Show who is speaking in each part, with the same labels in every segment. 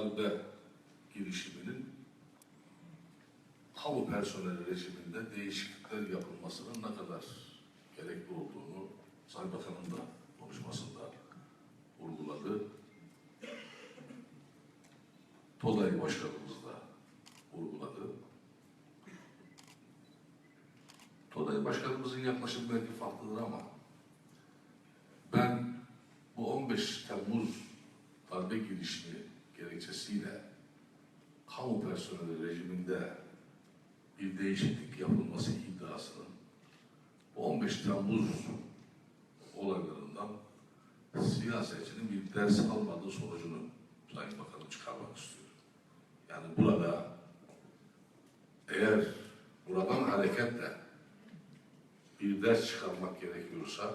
Speaker 1: darbe girişiminin kamu personeli rejiminde değişiklikler yapılmasının ne kadar gerekli olduğunu Sayın Bakanım da konuşmasında vurguladı. TODAY Başkanımız da vurguladı. TODAY Başkanımızın yaklaşım belki farklıdır ama ben bu 15 Temmuz darbe girişimi gerekçesiyle kamu personeli rejiminde bir değişiklik yapılması iddiasının bu 15 Temmuz olaylarından siyasetçinin bir ders almadığı sonucunu Sayın Bakanım çıkarmak istiyorum. Yani burada eğer buradan hareketle bir ders çıkarmak gerekiyorsa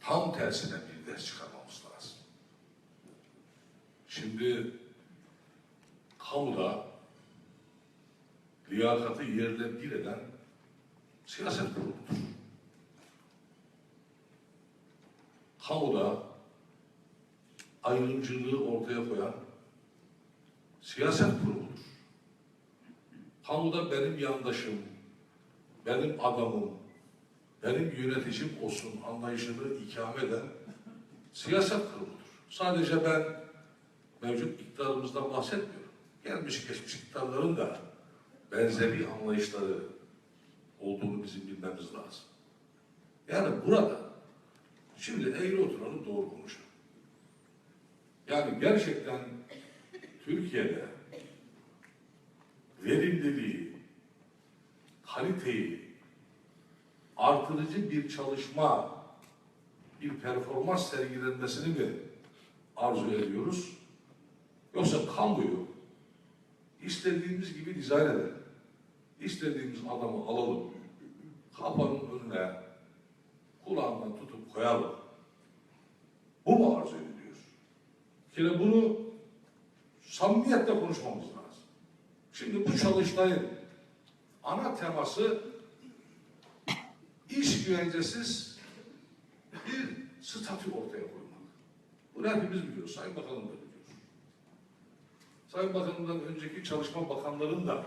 Speaker 1: tam tersine bir ders lazım. Şimdi kamuda liyakatı yerle bir eden siyaset kuruludur. Kamuda ayrımcılığı ortaya koyan siyaset kuruludur. Kamuda benim yandaşım, benim adamım, benim yöneticim olsun anlayışını ikame eden siyaset kuruludur. Sadece ben mevcut iktidarımızdan bahsetmiyorum. Gelmiş geçmiş iktidarların da benzeri anlayışları olduğunu bizim bilmemiz lazım. Yani burada şimdi eğri oturalım doğru konuşalım. Yani gerçekten Türkiye'de verimliliği, kaliteyi artırıcı bir çalışma, bir performans sergilenmesini mi arzu ediyoruz? Yoksa kamuyu istediğimiz gibi dizayn edelim. İstediğimiz adamı alalım. Kapının önüne kulağından tutup koyalım. Bu mu arzu ediliyor? Şimdi bunu samimiyetle konuşmamız lazım. Şimdi bu çalıştayın ana teması iş güvencesiz bir statü ortaya koymak. Bunu hepimiz biliyoruz. Sayın Bakanım da biliyor. Sayın Bakanım'dan önceki çalışma bakanların da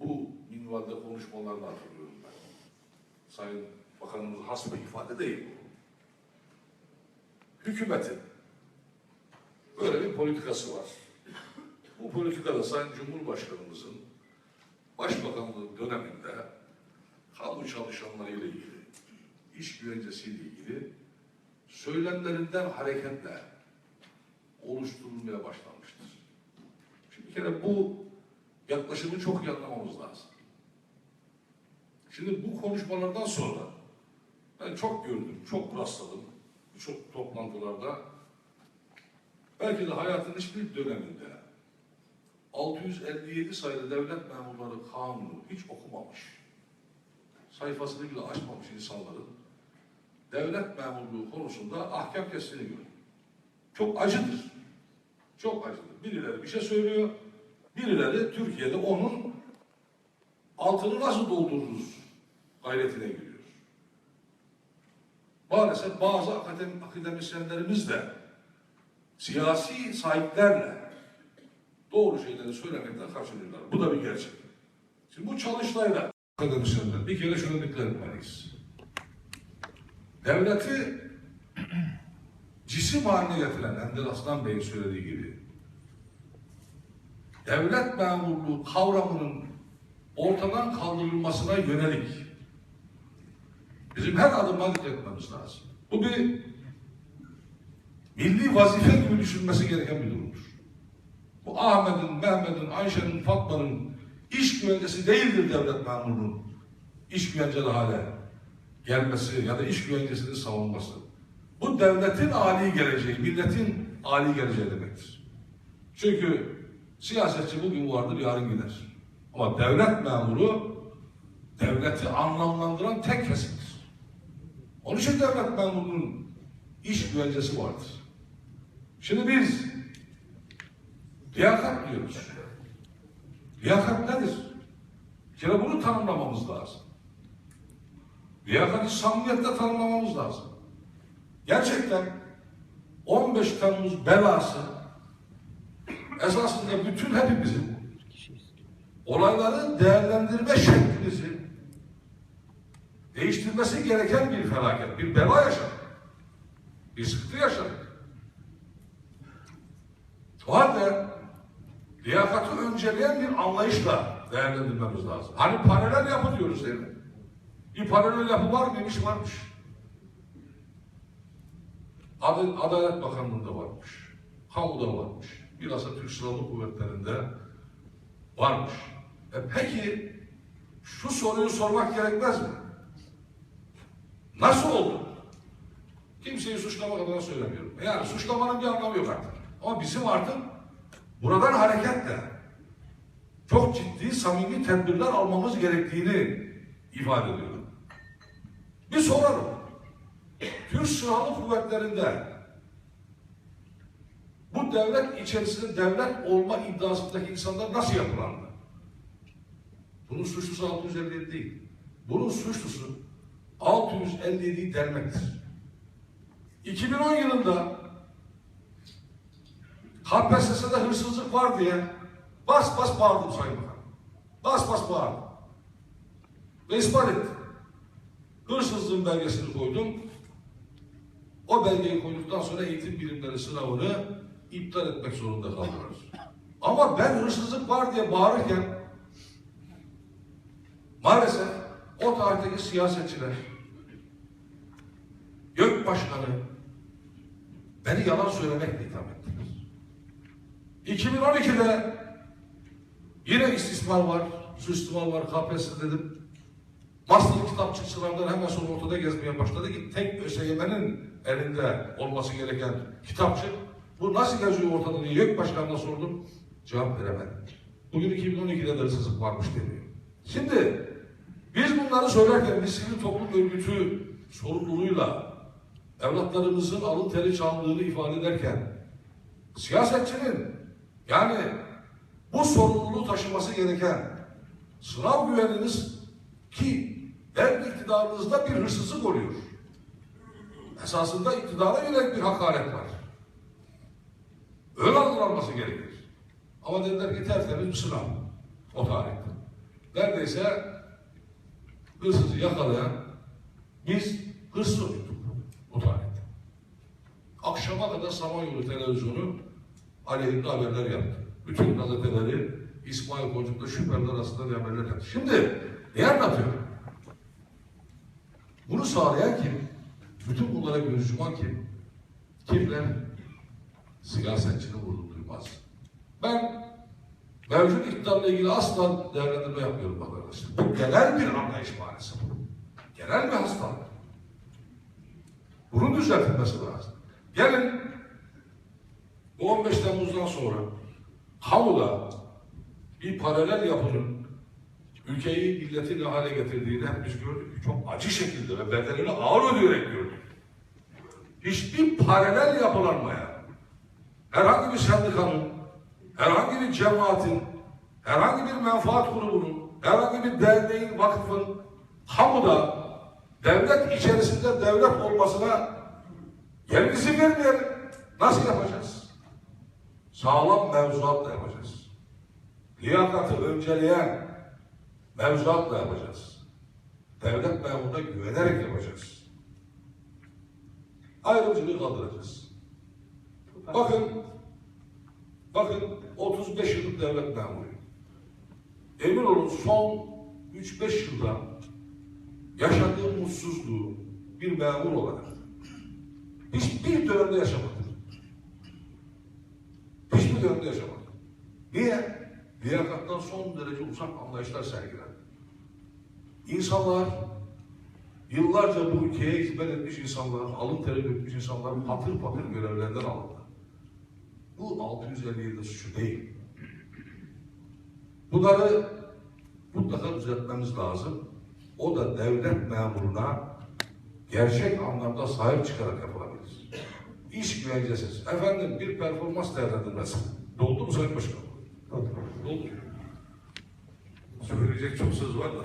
Speaker 1: bu minvalde konuşmalarını hatırlıyorum ben. Sayın Bakanımız has bir ifade değil bu. Hükümetin böyle bir politikası var. Bu politikada Sayın Cumhurbaşkanımızın Başbakanlığı döneminde kamu çalışanlarıyla ilgili, iş güvencesiyle ilgili söylemlerinden hareketle oluşturulmaya başlanmıştır. Şimdi bir kere bu yaklaşımı çok iyi anlamamız lazım. Şimdi bu konuşmalardan sonra ben çok gördüm, çok rastladım, çok toplantılarda belki de hayatın hiçbir döneminde 657 sayılı devlet memurları kanunu hiç okumamış, sayfasını bile açmamış insanların devlet memurluğu konusunda ahkam kestiğini gördüm. Çok acıdır. Çok acıdır. Birileri bir şey söylüyor, birileri Türkiye'de onun altını nasıl doldururuz gayretine giriyor. Maalesef bazı akademi, akademisyenlerimiz de siyasi sahiplerle doğru şeyleri söylemekten kaçınıyorlar. Bu da bir gerçek. Şimdi bu çalıştayda akademisyenler bir kere şunu dikkat etmeliyiz. Devleti cisim haline getiren Ender Aslan Bey'in söylediği gibi devlet memurluğu kavramının ortadan kaldırılmasına yönelik bizim her adıma dikkat etmemiz lazım. Bu bir milli vazife gibi düşünmesi gereken bir durumdur. Bu Ahmet'in, Mehmet'in, Ayşe'nin, Fatma'nın iş güvencesi değildir devlet memurluğunun iş güvenceli hale gelmesi ya da iş güvencesini savunması. Bu devletin âli geleceği, milletin âli geleceği demektir. Çünkü siyasetçi bugün vardır, yarın gider. Ama devlet memuru devleti anlamlandıran tek kesimdir. Onun için devlet memurunun iş güvencesi vardır. Şimdi biz liyakat diyoruz. Liyakat nedir? Bir bunu tanımlamamız lazım. Liyakati samimiyetle tanımlamamız lazım. Gerçekten 15 Temmuz belası esasında bütün hepimizin olayları değerlendirme şeklimizi değiştirmesi gereken bir felaket, bir bela yaşadık. Bir sıkıntı yaşadık. O halde liyakatı önceleyen bir anlayışla değerlendirmemiz lazım. Hani paralel yapı diyoruz değil mi? Bir paralel yapı var mıymış? Varmış. Ad- Adalet Bakanlığı'nda varmış. Kamuda varmış. Bilhassa Türk Silahlı Kuvvetleri'nde varmış. E peki şu soruyu sormak gerekmez mi? Nasıl oldu? Kimseyi suçlamak adına söylemiyorum. Yani suçlamanın bir anlamı yok artık. Ama bizim artık buradan hareketle çok ciddi, samimi tedbirler almamız gerektiğini ifade ediyorum. Bir soralım. Türk Silahlı Kuvvetleri'nde bu devlet içerisinde devlet olma iddiasındaki insanlar nasıl yapılandı? Bunun suçlusu 657 değil. Bunun suçlusu 657'yi delmektir. 2010 yılında KPSS'de hırsızlık var diye bas bas bağırdım Sayın Bakan. Bas bas bağırdım. Ve ispat ettim. Hırsızlığın belgesini koydum. O belgeyi koyduktan sonra eğitim bilimleri sınavını iptal etmek zorunda kaldılar. Ama ben hırsızlık var diye bağırırken maalesef o tarihteki siyasetçiler Gök Başkanı beni yalan söylemekle itham ettiler. 2012'de yine istismar var, suistimal var, KPSS dedim. Master kitapçı sınavları hemen sonra ortada gezmeye başladı ki tek ÖSYM'nin elinde olması gereken kitapçı. Bu nasıl geziyor ortada diye YÖK Başkanı'na sordum. Cevap veremedi. Bugün 2012'de de hırsızlık varmış deniyor. Şimdi biz bunları söylerken biz sivil toplum örgütü sorumluluğuyla evlatlarımızın alın teri çaldığını ifade ederken siyasetçinin yani bu sorumluluğu taşıması gereken sınav güveniniz ki devlet iktidarınızda bir hırsızlık oluyor. Esasında iktidara yönelik bir hakaret var. Öyle algılanması gerekir. Ama dediler ki tertemiz bir sınav. O tarihte. Neredeyse hırsızı yakalayan biz hırsız tuttuk o tarihte. Akşama kadar Samanyolu televizyonu aleyhinde haberler yaptı. Bütün gazeteleri İsmail Koçuk'la şüpheliler arasında haberler yaptı. Şimdi ne anlatıyorum? Bunu sağlayan kim? Bütün bunlara göz kim? Kimler? Siyasetçinin vurduğunu duymaz. Ben mevcut iktidarla ilgili asla değerlendirme yapmıyorum arkadaşlar. Bu genel bir anlayış maalesef. Genel bir hastalık. Bunun düzeltilmesi lazım. Gelin bu 15 Temmuz'dan sonra kamuda bir paralel yapının ülkeyi milleti ne hale getirdiğini hepimiz gördük. Çok acı şekilde ve bedelini ağır ödeyerek gördük. Hiçbir paralel yapılanmaya herhangi bir sendikanın, herhangi bir cemaatin, herhangi bir menfaat grubunun, herhangi bir derneğin, vakfın kamuda devlet içerisinde devlet olmasına yerimizi vermeyelim. Nasıl yapacağız? Sağlam mevzuatla yapacağız. Liyakatı önceleyen mevzuatla yapacağız. Devlet memuruna güvenerek yapacağız. Ayrımcılığı kaldıracağız. Bakın, bakın 35 yıllık devlet memuruyum. Emin olun son 3-5 yılda yaşadığım mutsuzluğu bir memur olarak hiçbir dönemde yaşamadım. Hiçbir dönemde yaşamadım. Niye? Liyakattan son derece uzak anlayışlar sergilendi. İnsanlar yıllarca bu ülkeye hizmet etmiş insanlar, alın teri dökmüş insanlar patır patır görevlerden alındı. Bu 657 suçu değil. Bunları mutlaka düzeltmemiz lazım. O da devlet memuruna gerçek anlamda sahip çıkarak yapılabilir. İş güvencesiz. Efendim bir performans değerlendirmesi. Doldu mu Sayın Başkanım? Söyleyecek çok söz var da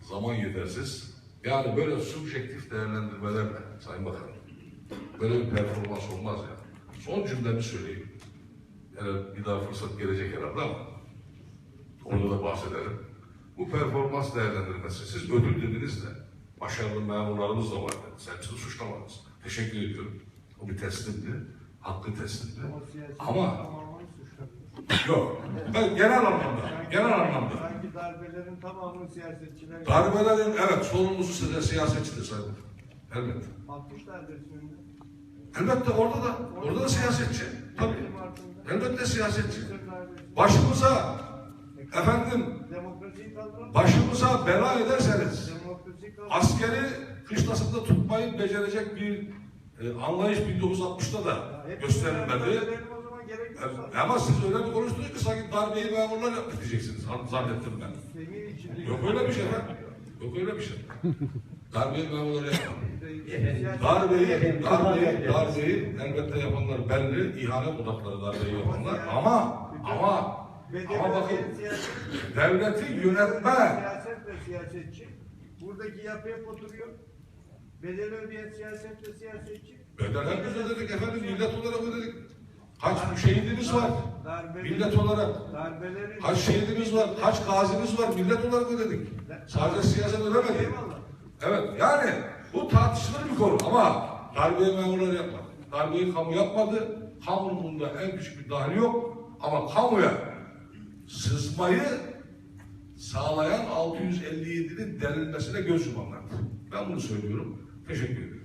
Speaker 1: zaman yetersiz. Yani böyle subjektif değerlendirmelerle Sayın Bakanım böyle bir performans olmaz ya. son cümlemi söyleyeyim. Yani bir daha fırsat gelecek herhalde ama orada da bahsederim. Bu performans değerlendirmesi, siz ödül dediniz de başarılı memurlarımız da var dediniz. Hepsini suçlamadınız. Teşekkür ediyorum. O bir teslimdi. Hakkı teslimdi. Ama yok. Genel anlamda, genel anlamda.
Speaker 2: Sanki darbelerin tamamını siyasetçiler
Speaker 1: Darbelerin evet sorumlusu size siyasetçidir sayın. Elbette.
Speaker 2: atmışlardır şimdi.
Speaker 1: Elbette orada da, orada da siyasetçi. Tabii. Elbette siyasetçi. Başımıza efendim başımıza bela ederseniz askeri kışlasında tutmayı becerecek bir e, anlayış 1960'ta da gösterilmedi.
Speaker 2: Darbeleri O zaman gerek yok.
Speaker 1: E, Ama siz öyle bir konuştunuz ki sanki darbeyi memurlar yaptı diyeceksiniz. Zannettim ben. Yok öyle bir şey efendim. Yok öyle bir şey. Darbeyi memurlar yapmadı. Darbeyi, darbeyi, darbeyi elbette yapanlar belli, ihanet odakları darbeyi yapanlar ama ama ama bakın devleti yönetme
Speaker 2: Siyaset ve siyasetçi. Buradaki yapı hep oturuyor. Bedeli ödeyen siyaset ve siyasetçi.
Speaker 1: bedel biz ödedik efendim millet olarak ödedik. Kaç şehidimiz var
Speaker 2: Darbeleri-
Speaker 1: millet olarak.
Speaker 2: Darbelerin.
Speaker 1: Kaç şehidimiz var, kaç gazimiz var millet olarak ödedik. Sadece siyaset ödemedi.
Speaker 2: Eyvallah.
Speaker 1: Evet yani bu tartışılır bir konu ama darbeyi memurlar yapmadı. Darbeyi kamu yapmadı. Kamunun bunda en küçük bir dahili yok. Ama kamuya sızmayı sağlayan 657'nin denilmesine göz yumanlardı. Ben bunu söylüyorum. Teşekkür ederim.